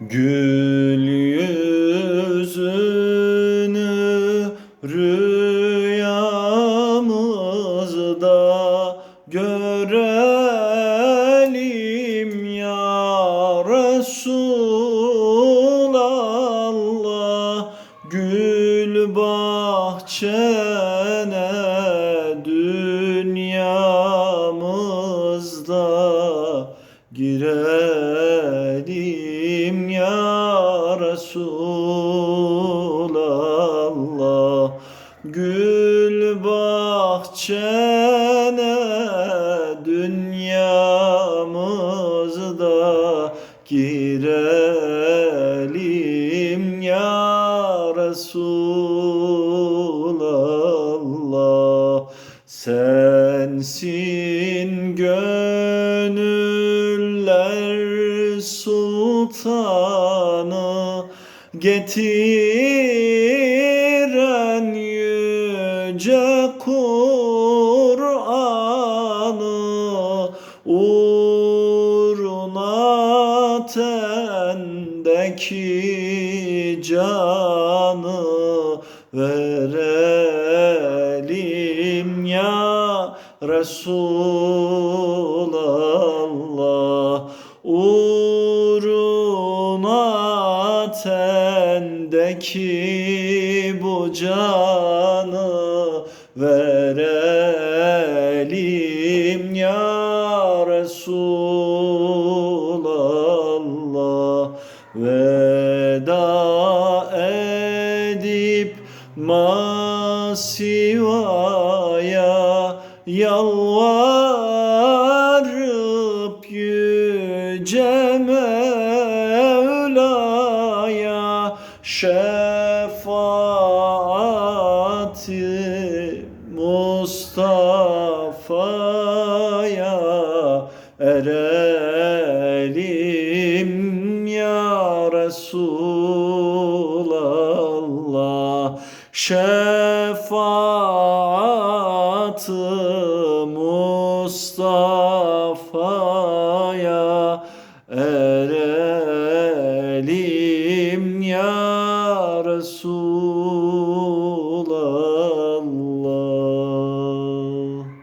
Gül yüzünü rüyamızda görelim ya Resulallah. Gül bahçene dünyamızda girelim Resulallah Gül bahçene dünyamızda girelim ya Resulallah. Sensin gönüller sultanı getiren yüce Kur'an'ı uğruna tendeki canı verelim ya Resulallah. Uğruna tendeki bu canı verelim ya Resulallah. Veda edip masivaya yalvarıp yüce Mevla'ya şefaati Mustafa'ya erelim ya Resulallah. Şefaat Mustafa'ya